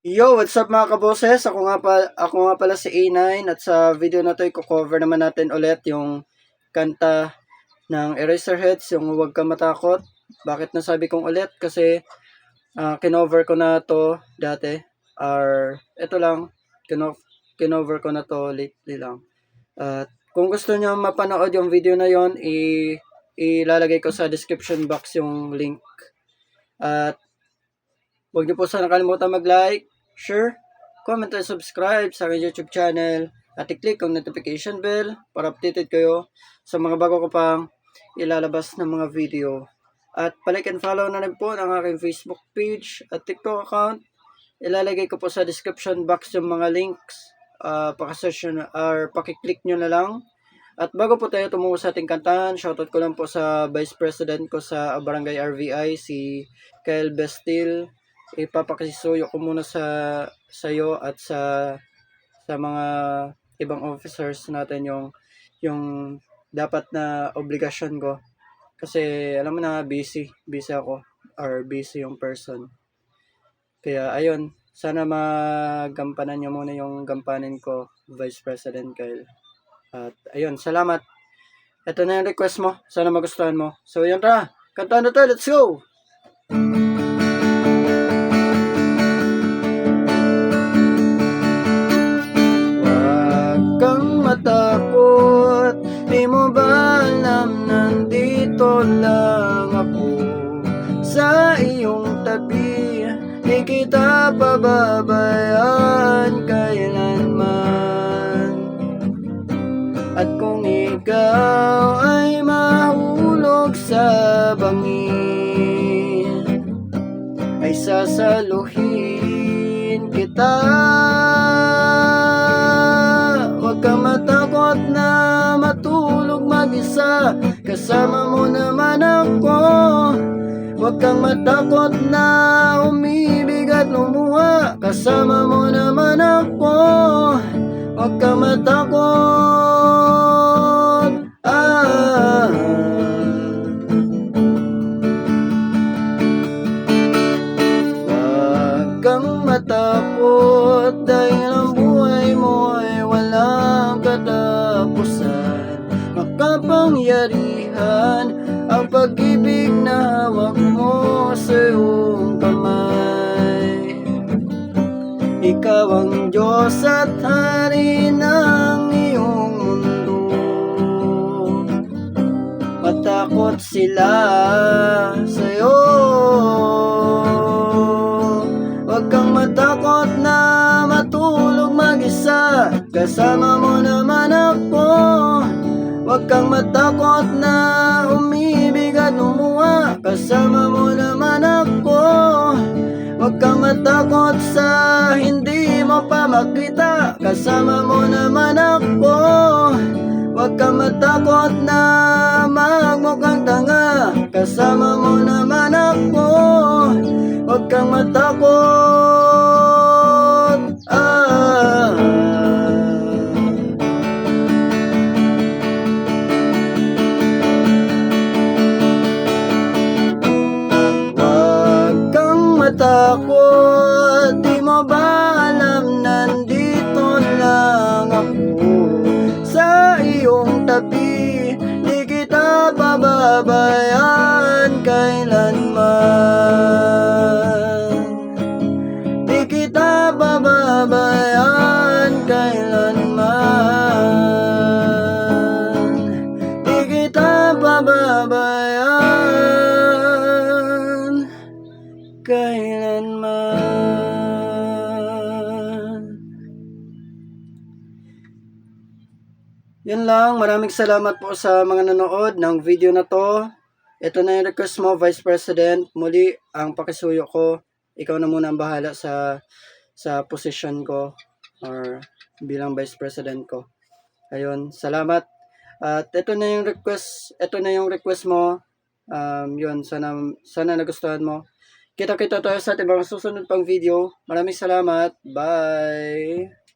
Yo, what's up mga kaboses? Ako nga, pa, ako nga pala si A9 at sa video na to i-cover naman natin ulit yung kanta ng Eraserheads, yung Huwag Ka Matakot. Bakit nasabi kong ulit? Kasi ah, kinover ko na to dati. Or ito lang, kino, kinover ko na to lately lang. At kung gusto nyo mapanood yung video na yon i ilalagay ko sa description box yung link. At Huwag niyo po sana kalimutan mag-like, share, comment and subscribe sa aking YouTube channel at i-click ang notification bell para updated kayo sa mga bago ko pang ilalabas ng mga video. At palike and follow na rin po ang aking Facebook page at TikTok account. Ilalagay ko po sa description box yung mga links. Uh, pakisearch nyo na- or pakiclick nyo na lang. At bago po tayo tumungo sa ating kantahan, shoutout ko lang po sa Vice President ko sa Barangay RVI, si Kyle Bestil ipapakisuyo ko muna sa sa iyo at sa sa mga ibang officers natin yung yung dapat na obligasyon ko. Kasi alam mo na busy busy ako or busy yung person. Kaya ayun sana magampanan niyo muna yung gampanin ko Vice President Kyle. At ayun salamat. Ito na yung request mo. Sana magustuhan mo. So yun tara. Kantahan na tayo. Let's go! Huwag lang ako Sa iyong tabi. Di kita pababayaan kailanman. At kung ikaw ay mahulog sa bangin Ay sasaluhin kita mag-isa Kasama mo naman ako. Huwag kang matakot na umibig at lumuha Kasama mo naman ako. Huwag kang matakot Makapangyarihan ang pag-ibig na hawak mo sa iyong kamay. Ikaw ang Diyos at Hari ng iyong mundo. Matakot sila sa'yo. Huwag kang matakot na matulog mag-isa. Kasama mo naman ako Huwag kang matakot na umibig at lumuha Kasama mo naman ako. Huwag kang matakot sa hindi mo pa makita. Kasama mo naman ako. Huwag kang matakot na magmukhang tanga. Kasama mo naman ako. Huwag kang matakot pababayaan kailanman Di kita pababayaan kailanman Di kita pababayaan kailanman. Yan lang, maraming salamat po sa mga nanood ng video na to. Ito na yung request mo, Vice President. Muli, ang pakisuyo ko, ikaw na muna ang bahala sa sa position ko or bilang Vice President ko. Ayun, salamat. At ito na yung request, ito na yung request mo. Um, yun, sana, sana nagustuhan mo. Kita-kita tayo sa ating mga susunod pang video. Maraming salamat. Bye!